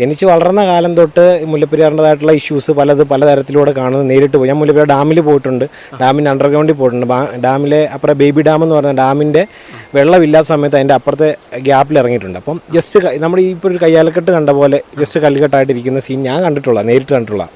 ജനിച്ച് വളർന്ന കാലം തൊട്ട് മുല്ലപ്പെരിയാറിന്റെതായിട്ടുള്ള ഇഷ്യൂസ് പലത് പലതരത്തിലൂടെ കാണുന്നത് നേരിട്ട് പോയി. ഞാൻ മുല്ലപ്പെരിയാർ ഡാമിൽ പോയിട്ടുണ്ട്. ഡാമിന്റെ അണ്ടർഗ്രൗണ്ടിൽ പോയിട്ടുണ്ട്. ഡാമിലെ അപ്പുറം ബേബി ഡാം എന്ന് പറഞ്ഞ ഡാമിന്റെ വെള്ളമില്ലാത്ത സമയത്ത് അതിന്റെ അപ്പുറത്തെ ഗ്യാപ്പിൽ ഇറങ്ങിയിട്ടുണ്ട്. അപ്പം ജസ്റ്റ് നമ്മൾ ഈ ഇപ്പോൾ ഒരു കയ്യാലക്കെട്ട് കണ്ട പോലെ ജസ്റ്റ് കല്ലുകെട്ടായിട്ടിരിക്കുന്ന സീൻ ഞാൻ കണ്ടിട്ടുള്ള നേരിട്ട് കണ്ടിട്ടുള്ള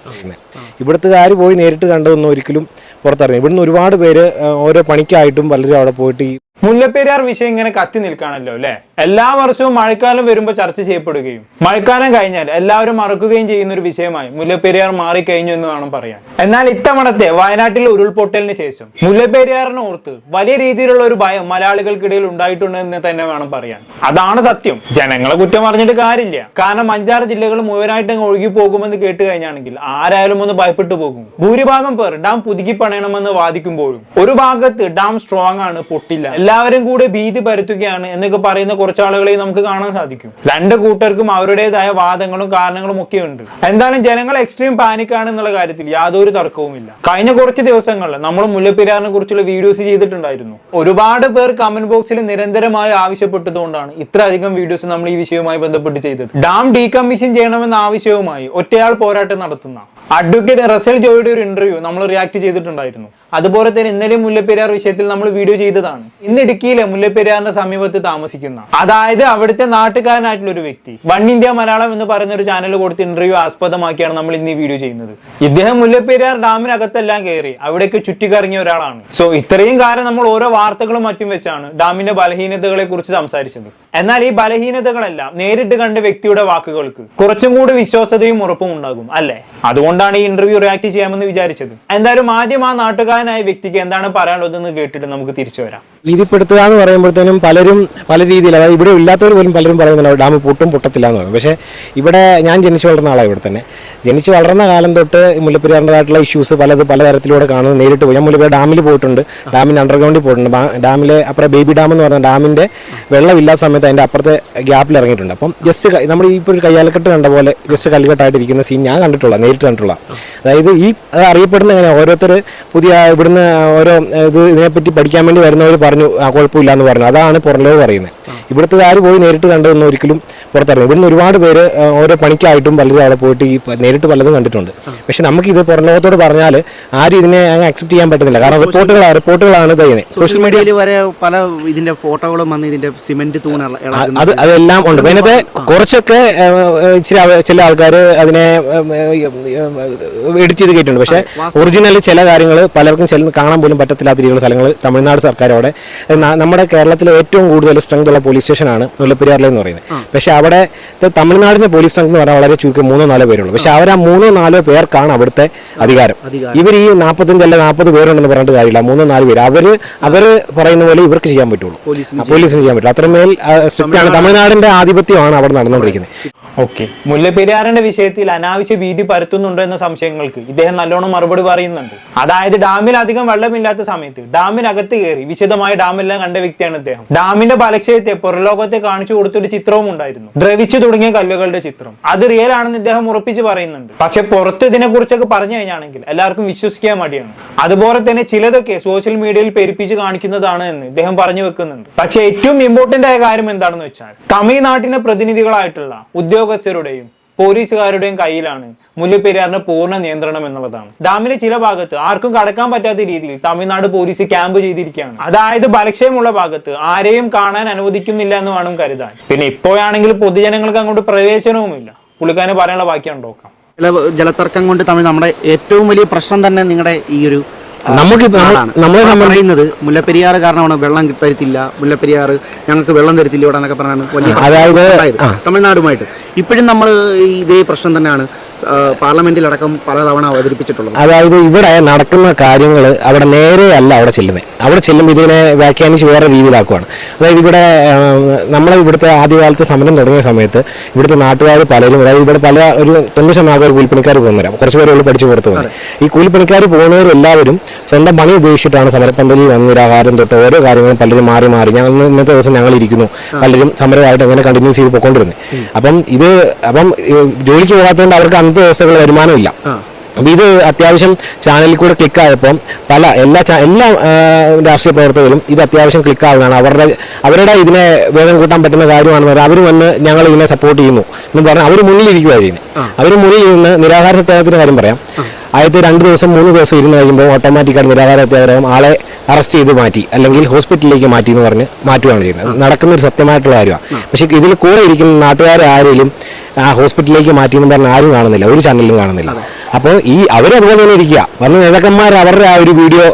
ഇവിടുത്തുകാർ പോയി നേരിട്ട് കണ്ടതൊന്നും ഒരിക്കലും പുറത്തിറങ്ങി ഇവിടുന്ന് ഒരുപാട് പേര് ഓരോ പണിക്കായിട്ടും പലരും അവിടെ പോയിട്ട് ഈ മുല്ലപ്പെരിയാർ വിഷയം ഇങ്ങനെ കത്തി നിൽക്കാണല്ലോ അല്ലെ? എല്ലാ വർഷവും മഴക്കാലം വരുമ്പോൾ ചർച്ച ചെയ്യപ്പെടുകയും മഴക്കാലം കഴിഞ്ഞാൽ എല്ലാവരും മറക്കുകയും ചെയ്യുന്ന ഒരു വിഷയമായി മുല്ലപ്പെരിയാർ മാറിക്കഴിഞ്ഞു എന്ന് വേണം പറയാൻ. എന്നാൽ ഇത്തവണത്തെ വയനാട്ടിലെ ഉരുൾപൊട്ടലിന് ശേഷം മുല്ലപ്പെരിയാറിനെ ഓർത്ത് വലിയ രീതിയിലുള്ള ഒരു ഭയം മലയാളികൾക്കിടയിൽ ഉണ്ടായിട്ടുണ്ട് എന്ന് തന്നെ വേണം പറയാൻ. അതാണ് സത്യം. ജനങ്ങളെ കുറ്റം പറഞ്ഞിട്ട് കാര്യമില്ല. കാരണം അഞ്ചാറ് ജില്ലകൾ മുഴുവനായിട്ട് അങ്ങ് ഒഴുകി പോകുമെന്ന് കേട്ട് കഴിഞ്ഞാണെങ്കിൽ ആരായാലും ഒന്ന് ഭയപ്പെട്ടു പോകും. ഭൂരിഭാഗം പേർ ഡാം പുതുക്കി പണയണമെന്ന് വാദിക്കുമ്പോഴും ഒരു ഭാഗത്ത് ഡാം സ്ട്രോങ് ആണ് പൊട്ടില്ല. എല്ലാവരും കൂടെ ഭീതി പരത്തുകയാണ് എന്നൊക്കെ പറയുന്ന കുറച്ച് ആളുകളെ നമുക്ക് കാണാൻ സാധിക്കും. രണ്ട് കൂട്ടർക്കും അവരുടേതായ വാദങ്ങളും കാരണങ്ങളും ഒക്കെ ഉണ്ട് എന്തായാലും ജനങ്ങൾ എക്സ്ട്രീം പാനിക് ആണ് എന്നുള്ള കാര്യത്തിൽ യാതൊരു തർക്കവുമില്ല. കഴിഞ്ഞ കുറച്ച് ദിവസങ്ങളിൽ നമ്മൾ മുല്ലപ്പെരിയാറിനെ കുറിച്ചുള്ള വീഡിയോസ് ചെയ്തിട്ടുണ്ടായിരുന്നു. ഒരുപാട് പേർ കമന്റ് ബോക്സിൽ നിരന്തരമായി ആവശ്യപ്പെട്ടതുകൊണ്ടാണ് ഇത്രയധികം വീഡിയോസ് നമ്മൾ ഈ വിഷയവുമായി ബന്ധപ്പെട്ട് ചെയ്തത്. ഡാം ഡീകമ്മീഷൻ ചെയ്യണമെന്ന ആവശ്യവുമായി ഒറ്റയാൾ പോരാട്ടം നടത്തുന്ന അഡ്വക്കേറ്റ് റസൽ ജോയുടെ ഒരു ഇന്റർവ്യൂ നമ്മൾ റിയാക്ട് ചെയ്തിട്ടുണ്ടായിരുന്നു. അതുപോലെ തന്നെ ഇന്നലെ മുല്ലപ്പെരിയാർ വിഷയത്തിൽ നമ്മൾ വീഡിയോ ചെയ്തതാണ്. ഇന്ന് ഇടുക്കിയിലെ മുല്ലപ്പെരിയാറിന്റെ സമീപത്ത് താമസിക്കുന്ന അതായത് അവിടുത്തെ നാട്ടുകാരനായിട്ടുള്ള ഒരു വ്യക്തി വൺ ഇന്ത്യ മലയാളം എന്ന് പറയുന്ന ഒരു ചാനൽ കൊടുത്ത ഇന്റർവ്യൂ ആസ്പദമാക്കിയാണ് നമ്മൾ ഇന്ന് ഈ വീഡിയോ ചെയ്യുന്നത്. ഇദ്ദേഹം മുല്ലപ്പെരിയാർ ഡാമിനകത്തെല്ലാം കയറി അവിടേക്ക് ചുറ്റിക്കറങ്ങിയ ഒരാളാണ്. സോ ഇത്രയും കാലം നമ്മൾ ഓരോ വാർത്തകളും മറ്റും വെച്ചാണ് ഡാമിന്റെ ബലഹീനതകളെ കുറിച്ച് സംസാരിച്ചത്. എന്നാൽ ഈ ബലഹീനതകളെല്ലാം നേരിട്ട് കണ്ട വ്യക്തിയുടെ വാക്കുകൾക്ക് കുറച്ചും കൂടി വിശ്വാസതയും ഉറപ്പും ഉണ്ടാകും അല്ലേ? അതുകൊണ്ടാണ് ഈ ഇന്റർവ്യൂ റിയാക്ട് ചെയ്യാമെന്ന് വിചാരിച്ചത്. എന്തായാലും ആദ്യം ആ നാട്ടുകാരനായ വ്യക്തിക്ക് എന്താണ് പറയാനുള്ളതെന്ന് കേട്ടിട്ട് നമുക്ക് തിരിച്ചു വരാം. ഭീതിപ്പെടുത്തുക എന്ന് പറയുമ്പോഴത്തേനും പലരും പല രീതിയിൽ അതായത് ഇവിടെ ഇല്ലാത്തവർ പോലും പലരും പറയുന്നുണ്ട് ഡാം പൊട്ടും പൊട്ടത്തില്ല എന്ന് പറയും. പക്ഷേ ഇവിടെ ഞാൻ ജനിച്ചു വളർന്ന ആളാണ് ഇവിടെ തന്നെ. ജനിച്ചു വളർന്ന കാലം തൊട്ട് മുല്ലപ്പെരിയാറിന്റെതായിട്ടുള്ള ഇഷ്യൂസ് പലത് പലതരത്തിലൂടെ കാണുന്നത് നേരിട്ട് പോയി. ഞാൻ മുല്ലപ്പെരിയാർ ഡാമിൽ പോയിട്ടുണ്ട്. ഡാമിന്റെ അണ്ടർഗ്രൗണ്ടിൽ പോയിട്ടുണ്ട്. ഡാമിലെ അപ്പുറം ബേബി ഡാം എന്ന് പറഞ്ഞ ഡാമിന്റെ വെള്ളമില്ലാത്ത സമയത്ത് അതിന്റെ അപ്പുറത്തെ ഗ്യാപ്പിൽ ഇറങ്ങിയിട്ടുണ്ട്. അപ്പം ജസ്റ്റ് നമ്മൾ ഇപ്പോൾ ഒരു കയ്യാലക്കെട്ട് കണ്ട പോലെ ജസ്റ്റ് കല്ലുകെട്ടായിട്ടിരിക്കുന്ന സീൻ ഞാൻ കണ്ടിട്ടുള്ള നേരിട്ട് അതായത് ഈ അത് അറിയപ്പെടുന്ന എങ്ങനെ ഓരോരുത്തർ പുതിയ ഇവിടുന്ന് ഓരോ ഇത് ഇതിനെപ്പറ്റി പഠിക്കാൻ വേണ്ടി വരുന്നവർ പറഞ്ഞു ആ കുഴപ്പമില്ല എന്ന് പറഞ്ഞു. അതാണ് പുറലോക പറയുന്നത്. ഇവിടുത്തെ ആര് പോയി നേരിട്ട് കണ്ടതെന്ന് ഒരിക്കലും പുറത്തറിയാം ഇവിടുന്ന് ഒരുപാട് പേര് ഓരോ പണിക്കായിട്ടും പലരും അവിടെ പോയിട്ട് ഈ നേരിട്ട് പലതും കണ്ടിട്ടുണ്ട്. പക്ഷെ നമുക്കിത് പുറം ലോകത്തോട് പറഞ്ഞാൽ ആരും ഇതിനെ അങ്ങ് അക്സെപ്റ്റ് ചെയ്യാൻ പറ്റുന്നില്ല. കാരണം റിപ്പോർട്ടുകളാണ് റിപ്പോർട്ടുകളാണ് ഇത് ചെയ്യുന്നത്. സോഷ്യൽ മീഡിയയിൽ വരെ പല ഇതിന്റെ ഫോട്ടോകളും വന്ന് ഇതിന്റെ സിമെന്റ് തൂണ്. അത് അതെല്ലാം ഉണ്ട്. അതിനകത്ത് കുറച്ചൊക്കെ ഇച്ചിരി ചില ആൾക്കാർ അതിനെ എഡിറ്റ് ചെയ്ത് കേട്ടിട്ടുണ്ട്. പക്ഷേ ഒറിജിനൽ ചില കാര്യങ്ങൾ പലർക്കും ചില കാണാൻ പോലും പറ്റത്തില്ലാത്ത രീതിയിലുള്ള സ്ഥലങ്ങൾ തമിഴ്നാട് സർക്കാരോടെ. നമ്മുടെ കേരളത്തിലെ ഏറ്റവും കൂടുതൽ സ്ട്രെങ്ത് ഉള്ള പോലീസ് സ്റ്റേഷനാണ് മുല്ലപ്പെരിയാറിലെ എന്ന് പറയുന്നത്. പക്ഷേ അവിടെ തമിഴ്നാടിന്റെ തമിഴ്നാടിന്റെ പോലീസ് സ്ട്രെങ്ത് എന്ന് പറഞ്ഞാൽ വളരെ ചുരുക്കം മൂന്നോ നാലോ പേരുള്ളൂ. പക്ഷേ അവർ ആ മൂന്നോ നാലോ പേർക്കാണ് അവിടുത്തെ അധികാരം. ഇവർ ഈ നാൽപ്പത്തഞ്ച് അല്ല നാൽപ്പത് പേരുണ്ടെന്ന് പറഞ്ഞിട്ട് കാര്യമില്ല. മൂന്നോ നാല് പേര്. അവർ അവർ പറയുന്ന പോലെ ഇവർക്ക് ചെയ്യാൻ പറ്റുള്ളൂ. പോലീസിന് ചെയ്യാൻ പറ്റില്ല. അത്രമേൽ സ്ട്രിക്റ്റ് ആണ് തമിഴ്നാടിന്റെ ആധിപത്യമാണ് അവിടെ നടന്നുകൊണ്ടിരിക്കുന്നത്. ഓക്കെ. മുല്ലപ്പെരിയാറിന്റെ വിഷയത്തിൽ അനാവശ്യ ഭീതി പരത്തുന്നുണ്ടോ എന്ന സംശയങ്ങൾക്ക് ഇദ്ദേഹം നല്ലോണം മറുപടി പറയുന്നുണ്ട്. അതായത് ഡാമിൽ അധികം വെള്ളമില്ലാത്ത സമയത്ത് ഡാമിനകത്ത് കയറി വിശദമായ ഡാമെല്ലാം കണ്ട വ്യക്തിയാണ് ഇദ്ദേഹം. ഡാമിന്റെ ബലക്ഷയത്തെ പുറലോകത്തെ കാണിച്ചു കൊടുത്തൊരു ചിത്രവും ഉണ്ടായിരുന്നു. ദ്രവിച്ചു തുടങ്ങിയ കല്ലുകളുടെ ചിത്രം. അത് റിയൽ ആണെന്ന് ഇദ്ദേഹം ഉറപ്പിച്ച് പറയുന്നുണ്ട്. പക്ഷെ പുറത്ത് ഇതിനെ കുറിച്ചൊക്കെ പറഞ്ഞു കഴിഞ്ഞാണെങ്കിൽ എല്ലാവർക്കും വിശ്വസിക്കാൻ മടിയാണ്. അതുപോലെ തന്നെ ചിലതൊക്കെ സോഷ്യൽ മീഡിയയിൽ പെരുപ്പിച്ച് കാണിക്കുന്നതാണ് എന്ന് ഇദ്ദേഹം പറഞ്ഞു വെക്കുന്നുണ്ട്. പക്ഷെ ഏറ്റവും ഇമ്പോർട്ടന്റ് ആയ കാര്യം എന്താണെന്ന് വെച്ചാൽ തമിഴ്നാട്ടിലെ പ്രതിനിധികളായിട്ടുള്ള ഉദ്യോഗസ്ഥരുടെയും പോലീസുകാരുടെയും കയ്യിലാണ് മുല്ലപ്പെരിയാറിന്റെ പൂർണ നിയന്ത്രണം എന്നുള്ളതാണ്. ഡാമിലെ ചില ഭാഗത്ത് ആർക്കും കടക്കാൻ പറ്റാത്ത രീതിയിൽ തമിഴ്നാട് പോലീസ് ക്യാമ്പ് ചെയ്തിരിക്കുകയാണ്. അതായത് ബലക്ഷയമുള്ള ഭാഗത്ത് ആരെയും കാണാൻ അനുവദിക്കുന്നില്ല എന്ന് വേണം കരുതാൻ. പിന്നെ ഇപ്പോഴാണെങ്കിൽ പൊതുജനങ്ങൾക്ക് അങ്ങോട്ട് പ്രവേശനവുമില്ല. പുള്ളിക്കാരന് പറയാനുള്ള ബാക്കിയാണ് നോക്കാം. ചില ജലതർക്കം കൊണ്ട് തമിഴ് നമ്മുടെ ഏറ്റവും വലിയ പ്രശ്നം തന്നെ നിങ്ങളുടെ ഈ ഒരു നമുക്ക്. നമ്മളെ പറയുന്നത് മുല്ലപ്പെരിയാർ കാരണമാണ് വെള്ളം തരത്തില്ല മുല്ലപ്പെരിയാർ ഞങ്ങൾക്ക് വെള്ളം തരത്തില്ല ഇവിടെ എന്നൊക്കെ പറഞ്ഞാണ് വലിയ അതായത്. തമിഴ്നാടുമായിട്ട് ഇപ്പോഴും നമ്മൾ ഇതേ പ്രശ്നം തന്നെയാണ് പാർലമെന്റിലടക്കം പലതവണ അവതരിപ്പിച്ചിട്ടുള്ളത്. അതായത് ഇവിടെ നടക്കുന്ന കാര്യങ്ങൾ അവിടെ നേരെയല്ല അവിടെ ചെല്ലുന്നത് അവിടെ ചെല്ലുമ്പോൾ ഇതിനെ വ്യാഖ്യാനിച്ച് വേറെ രീതിയിലാക്കുവാണ്. അതായത് ഇവിടെ നമ്മളെ ഇവിടുത്തെ ആദ്യകാലത്ത് സമരം തുടങ്ങിയ സമയത്ത് ഇവിടുത്തെ നാട്ടുകാർ പലരും അതായത് ഇവിടെ പല ഒരു തൊണ്ണൂറ് ശതമാനം ഒരു കൂലിപ്പണിക്കാർ പോകുന്നവരാണ് കുറച്ച് പേരുള്ള പഠിച്ചു പുറത്ത് പോകുന്നത് ഈ കൂലിപ്പണിക്കാർ പോകുന്നവരെല്ലാവരും സ്വന്തം പണി ഉപേക്ഷിച്ചിട്ടാണ് സമരപ്പന്തലിൽ വന്ന് ആഹാരം തൊട്ട് ഓരോ കാര്യങ്ങളും പലരും മാറി മാറി ഞങ്ങൾ ഇന്നത്തെ ദിവസം ഞങ്ങൾ ഇരിക്കുന്നു പലരും സമരമായിട്ട് അങ്ങനെ കണ്ടിന്യൂസ് ചെയ്ത് പോയിക്കൊണ്ടിരുന്നത് അപ്പം ഇത് അപ്പം ജോലിക്ക് പോകാത്തതുകൊണ്ട് അവർക്ക് അന്നത്തെ ദിവസങ്ങൾ വരുമാനമില്ല. അപ്പോൾ ഇത് അത്യാവശ്യം ചാനലിൽ കൂടെ ക്ലിക്ക് ആയപ്പോൾ പല എല്ലാ എല്ലാ രാഷ്ട്രീയ പ്രവർത്തകരും ഇത് അത്യാവശ്യം ക്ലിക്ക് ആവുന്നതാണ്. അവരുടെ അവരുടെ ഇതിനെ വേഗം കൂട്ടാൻ പറ്റുന്ന കാര്യമാണെന്ന് പറഞ്ഞാൽ അവർ വന്ന് ഞങ്ങൾ ഇതിനെ സപ്പോർട്ട് ചെയ്യുന്നു എന്ന് പറഞ്ഞാൽ അവർ മുന്നിലിരിക്കുകയാണ് ചെയ്യുന്നത് അവർ മുന്നിൽ നിന്ന് നിരാഹാര സത്യാഗ്രഹത്തിന്റെ കാര്യം പറയാം. ആദ്യത്തെ രണ്ട് ദിവസം മൂന്ന് ദിവസം ഇരുന്ന് കഴിയുമ്പോൾ ഓട്ടോമാറ്റിക്കായിട്ട് നിരാഹാര സത്യാഗ്രഹം ആളെ അറസ്റ്റ് ചെയ്ത് മാറ്റി അല്ലെങ്കിൽ ഹോസ്പിറ്റലിലേക്ക് മാറ്റി എന്ന് പറഞ്ഞ് മാറ്റുകയാണ് ചെയ്യുന്നത്. നടക്കുന്ന ഒരു സത്യമായിട്ടുള്ള കാര്യമാണ്. പക്ഷേ ഇതിൽ കൂടെ ഇരിക്കുന്ന നാട്ടുകാരെ ആരെങ്കിലും ആ ഹോസ്പിറ്റലിലേക്ക് മാറ്റി എന്ന് പറഞ്ഞാൽ ആരും കാണുന്നില്ല. ഒരു ചാനലിലും കാണുന്നില്ല. അപ്പോൾ ഈ അവർ അതുപോലെ തന്നെ ഇരിക്കുക. വന്ന നേതാക്കന്മാർ അവരുടെ ആ ഒരു വീഡിയോ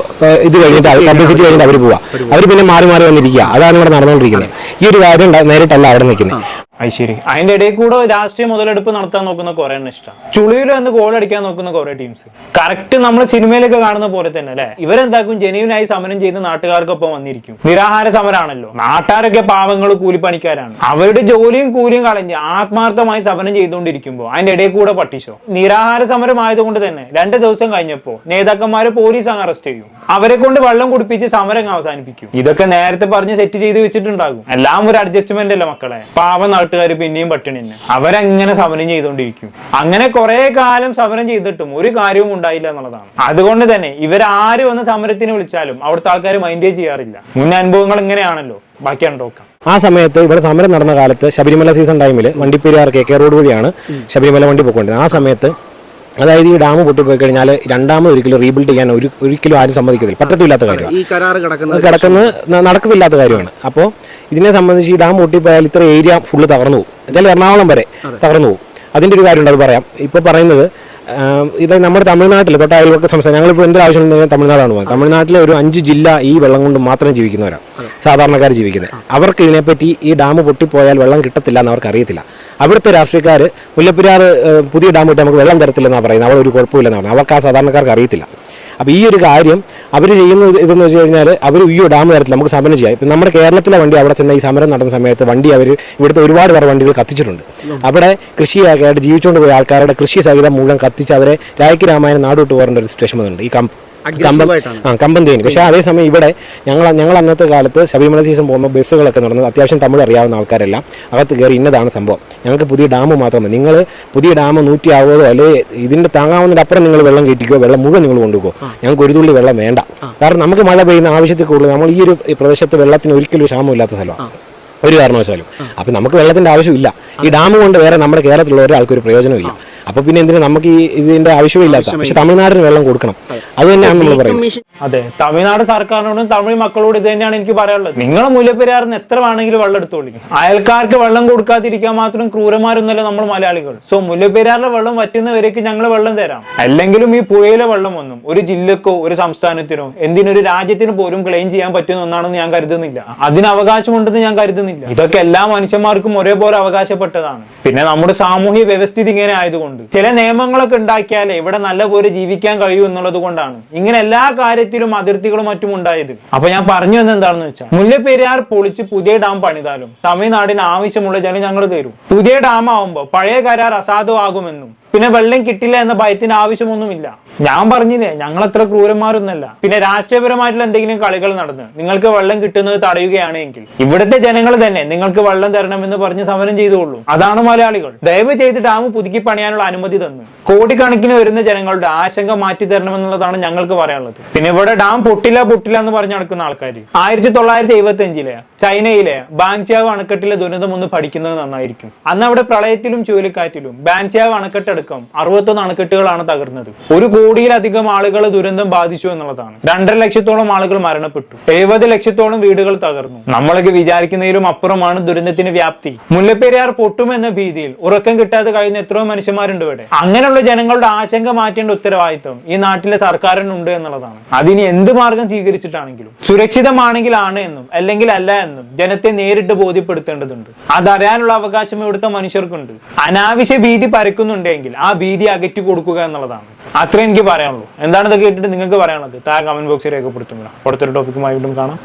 ഇത് കഴിഞ്ഞിട്ട് പബ്ലിസിറ്റി കഴിഞ്ഞിട്ട് അവർ പോവുക. അവർ പിന്നെ മാറി മാറി വന്നിരിക്കുക. അതാണ് ഇവിടെ നടന്നുകൊണ്ടിരിക്കുന്നത്. ഈ ഒരു കാര്യം നേരിട്ടല്ല അവിടെ നിൽക്കുന്നത്. ശരി അതിന്റെ ഇടയിൽ കൂടെ രാഷ്ട്രീയ മുതലെടുപ്പ് നടത്താൻ നോക്കുന്ന കുറെ ഇഷ്ടം ചുളിയിൽ വന്ന് ഗോൾ അടിക്കാൻ നോക്കുന്ന കുറെ ടീംസ് കറക്റ്റ് നമ്മൾ സിനിമയിലൊക്കെ കാണുന്ന പോലെ തന്നെ അല്ലെ? ഇവരെന്താക്കും? ജെന്യൂനായി സമരം ചെയ്ത് നാട്ടുകാർക്കൊപ്പം വന്നിരിക്കും. നിരാഹാര സമരമാണല്ലോ നാട്ടുകാരൊക്കെ പാവങ്ങൾ കൂലിപ്പണിക്കാരാണ്. അവരുടെ ജോലിയും കൂലിയും കളഞ്ഞ് ആത്മാർത്ഥമായി സമരം ചെയ്തുകൊണ്ടിരിക്കുമ്പോൾ അതിന്റെ ഇടയിൽ കൂടെ പട്ടിച്ചോ നിരാഹാര സമരം ആയതുകൊണ്ട് തന്നെ രണ്ട് ദിവസം കഴിഞ്ഞപ്പോ നേതാക്കന്മാരെ പോലീസ് അങ്ങ് അറസ്റ്റ് ചെയ്യും. അവരെ കൊണ്ട് വെള്ളം കുടിപ്പിച്ച് സമരം അവസാനിപ്പിക്കും. ഇതൊക്കെ നേരത്തെ പറഞ്ഞ് സെറ്റ് ചെയ്ത് വെച്ചിട്ടുണ്ടാകും. എല്ലാം ഒരു അഡ്ജസ്റ്റ്മെന്റ് അല്ലേ മക്കളെ? പാവ നാട്ടുകാർ പിന്നെയും പട്ടിണി തന്നെ. അവരങ്ങനെ സമരം ചെയ്തുകൊണ്ടിരിക്കും അങ്ങനെ കുറെ കാലം സമരം ചെയ്തിട്ടും ഒരു കാര്യവും ഉണ്ടായില്ല എന്നുള്ളതാണ്. അതുകൊണ്ട് തന്നെ ഇവരാര് വന്ന് സമരത്തിന് വിളിച്ചാലും അവിടുത്തെ ആൾക്കാർ മൈൻഡേ ചെയ്യാറില്ല. മുൻ അനുഭവങ്ങൾ ഇങ്ങനെയാണല്ലോ. ബാക്കിയാണ് നോക്കാം. ആ സമയത്ത് ഇവിടെ സമരം നടന്ന കാലത്ത് ശബരിമല സീസൺ ടൈമിൽ വണ്ടിപ്പെരിയാർ കെ കെ റോഡ് വഴിയാണ് ശബരിമല വണ്ടി പോയിക്കൊണ്ടിരുന്നത്. ആ സമയത്ത് അതായത് ഈ ഡാം പൊട്ടിപ്പോയി കഴിഞ്ഞാൽ രണ്ടാമത് ഒരിക്കലും റീബിൽഡ് ചെയ്യാൻ ഒരു ഒരിക്കലും ആരും സമ്മതിക്കത്തില്ല. പറ്റത്തില്ലാത്ത കാര്യമാണ്. ഈ കരാറ് കിടക്കുന്നത് കിടക്കുന്നത് നടക്കത്തില്ലാത്ത കാര്യമാണ്. അപ്പോൾ ഇതിനെ സംബന്ധിച്ച് ഈ ഡാം പൊട്ടിപ്പോയാൽ ഇത്ര ഏരിയ ഫുള്ള് തകർന്നു പോകും. എന്നാൽ എറണാകുളം വരെ തകർന്നു പോകും. അതിന്റെ ഒരു കാര്യമുണ്ട് അത് പറയാം. ഇപ്പോൾ പറയുന്നത് ഇത് നമ്മുടെ തമിഴ്നാട്ടിൽ തൊട്ട് അയൽവക്ക സംസ്ഥാനം ഞങ്ങളിപ്പോൾ എന്തൊരു ആവശ്യം ഉണ്ടെങ്കിലും തമിഴ്നാടാണ് പോകുന്നത്. തമിഴ്നാട്ടിലെ ഒരു അഞ്ച് ജില്ല ഈ വെള്ളം കൊണ്ട് മാത്രം ജീവിക്കുന്നവരാണ്. സാധാരണക്കാർ ജീവിക്കുന്നത്. അവർക്ക് ഇതിനെപ്പറ്റി ഈ ഡാം പൊട്ടിപ്പോയാൽ വെള്ളം കിട്ടത്തില്ല എന്ന് അവർക്ക് അറിയത്തില്ല. അവിടുത്തെ രാഷ്ട്രീയക്കാർ മുല്ലപ്പെരിയാർ പുതിയ ഡാം ഇട്ട് നമുക്ക് വെള്ളം തരത്തില്ലെന്നാണ് പറയുന്നത്. അവിടെ ഒരു കുഴപ്പമില്ലെന്നാണ് അവർക്ക് ആ സാധാരണക്കാർക്ക് അറിയത്തില്ല. അപ്പോൾ ഈ ഒരു കാര്യം അവർ ചെയ്യുന്ന ഇത് ഇതെന്ന് വെച്ച് കഴിഞ്ഞാൽ അവർ ഈ ഡാം തരത്തില്ല. നമുക്ക് സമരം ചെയ്യാം. ഇപ്പം നമ്മുടെ കേരളത്തിലെ വണ്ടി അവിടെ ചെന്ന ഈ സമരം നടന്ന സമയത്ത് വണ്ടി അവർ ഇവിടുത്തെ ഒരുപാട് പേർ വണ്ടികൾ കത്തിച്ചിട്ടുണ്ട്. അവിടെ കൃഷിയൊക്കെ ആയിട്ട് ജീവിച്ചുകൊണ്ട് പോയ ആൾക്കാരുടെ കൃഷി സഹിതം മുഴുവൻ കത്തിച്ച് അവരെ രായ്ക്ക് രാമായണം നാടോട്ട് പോകേണ്ട ഒരു സിറ്റുവേഷൻ വന്നിട്ടുണ്ട്. ഈ കമ്പ് കമ്പം. ആ കമ്പം തേനി പക്ഷേ അതേസമയം ഇവിടെ ഞങ്ങൾ ഞങ്ങൾ അന്നത്തെ കാലത്ത് ശബരിമല സീസൺ പോകുമ്പോൾ ബസ്സുകളൊക്കെ നടന്നത് അത്യാവശ്യം തമിഴ് അറിയാവുന്ന ആൾക്കാരെല്ലാം അകത്ത് കയറി ഇന്നതാണ് സംഭവം. ഞങ്ങൾക്ക് പുതിയ ഡാം മാത്രമേ നിങ്ങൾ പുതിയ ഡാം നൂറ്റി ആവുകയോ അല്ലെങ്കിൽ ഇതിന്റെ താങ്ങാവുന്നതിന്റെ അപ്പുറം നിങ്ങൾ വെള്ളം കയറ്റിക്കോ വെള്ളം മുഴുവൻ നിങ്ങൾ കൊണ്ടുപോകുമോ ഞങ്ങൾക്ക് ഒരു തുള്ളി വെള്ളം വേണ്ട. കാരണം നമുക്ക് മഴ പെയ്യുന്ന ആവശ്യത്തിൽ കൂടുതൽ നമ്മൾ ഈ ഒരു പ്രദേശത്ത് വെള്ളത്തിന് ഒരിക്കലും ഒരു ക്ഷാമമില്ലാത്ത സ്ഥലമാണ്. ഒരു കാരണവശാലും. അപ്പം നമുക്ക് വെള്ളത്തിന്റെ ആവശ്യമില്ല. ഈ ഡാം കൊണ്ട് വേറെ നമ്മുടെ കേരളത്തിലുള്ള ഒരാൾക്ക് ഒരു പ്രയോജനമില്ല അപ്പൊ പിന്നെ എന്തിനാ നമുക്ക് ഈ ഇതിന്റെ ആവശ്യമില്ലാത്ത? പക്ഷെ തമിഴ്നാടിന് വെള്ളം കൊടുക്കണം. അത്. തന്നെയാണ് നമ്മൾ പറയുന്നത്. അതെ. തമിഴ്നാട് സർക്കാരിനോടും തമിഴ് മക്കളോടും ഇത് തന്നെയാണ് എനിക്ക് പറയാനുള്ളത്. നിങ്ങളെ മുല്ലപ്പെരിയാറിന് എത്ര വേണമെങ്കിലും വെള്ളം എടുത്തോളി അയൽക്കാർക്ക് വെള്ളം കൊടുക്കാതിരിക്കാൻ മാത്രം ക്രൂരമാരൊന്നുമല്ല നമ്മൾ മലയാളികൾ. സോ മുല്ലപ്പെരിയാറിലെ വെള്ളം വറ്റുന്നവരേക്ക് ഞങ്ങൾ വെള്ളം തരാം. അല്ലെങ്കിലും ഈ പുഴയിലെ വെള്ളം ഒന്നും ഒരു ജില്ലക്കോ ഒരു സംസ്ഥാനത്തിനോ എന്തിനൊരു രാജ്യത്തിന് പോലും ക്ലെയിം ചെയ്യാൻ പറ്റുന്ന ഒന്നാണെന്ന് ഞാൻ കരുതുന്നില്ല. അതിന് അവകാശമുണ്ടെന്ന് ഞാൻ കരുതുന്നില്ല. ഇതൊക്കെ എല്ലാ മനുഷ്യന്മാർക്കും ഒരേപോലെ അവകാശപ്പെട്ടതാണ്. പിന്നെ നമ്മുടെ സാമൂഹ്യ വ്യവസ്ഥിതി ഇങ്ങനെ ആയതുകൊണ്ട് ചില നിയമങ്ങളൊക്കെ ഉണ്ടാക്കിയാലേ ഇവിടെ നല്ല പോലെ ജീവിക്കാൻ കഴിയൂ എന്നുള്ളത് കൊണ്ടാണ്. ഇങ്ങനെ എല്ലാ കാര്യത്തിലും അതിർത്തികളും മറ്റും ഉണ്ടായത്. അപ്പൊ ഞാൻ പറഞ്ഞു വന്നത് എന്താണെന്ന് വെച്ചാൽ മുല്ലപ്പെരിയാർ പൊളിച്ച് പുതിയ ഡാം പണിതാലും തമിഴ്നാടിന് ആവശ്യമുള്ള ജലം ഞങ്ങൾ തരും. പുതിയ ഡാം ആവുമ്പോൾ പഴയ കരാർ അസാധുവാകുമെന്നും പിന്നെ വെള്ളം കിട്ടില്ല എന്ന ഭയത്തിന് ആവശ്യമൊന്നുമില്ല. ഞാൻ പറഞ്ഞില്ലേ ഞങ്ങൾ അത്ര ക്രൂരന്മാരൊന്നല്ല പിന്നെ രാഷ്ട്രീയപരമായിട്ടുള്ള എന്തെങ്കിലും കളികൾ നടന്ന് നിങ്ങൾക്ക് വെള്ളം കിട്ടുന്നത് തടയുകയാണെങ്കിൽ ഇവിടുത്തെ ജനങ്ങൾ തന്നെ നിങ്ങൾക്ക് വെള്ളം തരണമെന്ന് പറഞ്ഞ് സമരം ചെയ്തുകൊള്ളൂ. അതാണ് മലയാളികൾ. ദയവ് ചെയ്ത് ഡാം പുതുക്കി പണിയാനുള്ള അനുമതി തന്നു. കോടിക്കണക്കിന് വരുന്ന ജനങ്ങളുടെ ആശങ്ക മാറ്റി തരണമെന്നുള്ളതാണ് ഞങ്ങൾക്ക് പറയാനുള്ളത്. പിന്നെ ഇവിടെ ഡാം പൊട്ടില്ല പൊട്ടില്ല എന്ന് പറഞ്ഞ് നടക്കുന്ന ആൾക്കാർ ആയിരത്തി തൊള്ളായിരത്തി എഴുപത്തി അഞ്ചിലെ ചൈനയിലെ ബാൻചാവ് അണക്കെട്ടിലെ ദുരന്തം ഒന്ന് പഠിക്കുന്നത് നന്നായിരിക്കും. അന്ന് അവിടെ പ്രളയത്തിലും ചുഴലിക്കാറ്റിലും ബാൻചാവ് അണക്കെട്ടടക്കം അറുപത്തൊന്ന് അണക്കെട്ടുകളാണ് തകർന്നത്. ഒരു കോടിയിലധികം ആളുകൾ ദുരന്തം ബാധിച്ചു എന്നുള്ളതാണ്. രണ്ടര ലക്ഷത്തോളം ആളുകൾ മരണപ്പെട്ടു. എഴുപത് ലക്ഷത്തോളം വീടുകൾ തകർന്നു. നമ്മളൊക്കെ വിചാരിക്കുന്നതിലും അപ്പുറമാണ് ദുരന്തത്തിന്റെ വ്യാപ്തി. മുല്ലപ്പെരിയാർ പൊട്ടുമെന്ന ഭീതിയിൽ ഉറക്കം കിട്ടാതെ കഴിയുന്ന എത്രയോ മനുഷ്യന്മാരുണ്ട് ഇവിടെ. അങ്ങനെയുള്ള ജനങ്ങളുടെ ആശങ്ക മാറ്റേണ്ട ഉത്തരവാദിത്വം ഈ നാട്ടിലെ സർക്കാരിനുണ്ട് എന്നുള്ളതാണ്. അതിന് എന്ത് മാർഗം സ്വീകരിച്ചിട്ടാണെങ്കിലും സുരക്ഷിതമാണെങ്കിൽ ആണ് എന്നും അല്ലെങ്കിൽ അല്ല എന്നും ജനത്തെ നേരിട്ട് ബോധ്യപ്പെടുത്തേണ്ടതുണ്ട്. അതറിയാനുള്ള അവകാശം ഇവിടുത്തെ മനുഷ്യർക്കുണ്ട്. അനാവശ്യ ഭീതി പരക്കുന്നുണ്ടെങ്കിൽ ആ ഭീതി അകറ്റി കൊടുക്കുക എന്നുള്ളതാണ്. അത്രേ എനിക്ക് പറയാനുള്ളൂ. എന്താണ് ഇത് കേട്ടിട്ട് നിങ്ങൾക്ക് പറയാനുള്ളത്? താഴെ കമന്റ് ബോക്സിൽ രേഖപ്പെടുത്തുക അടുത്തൊരു ടോപ്പിക്കുമായി വീണ്ടും കാണാം.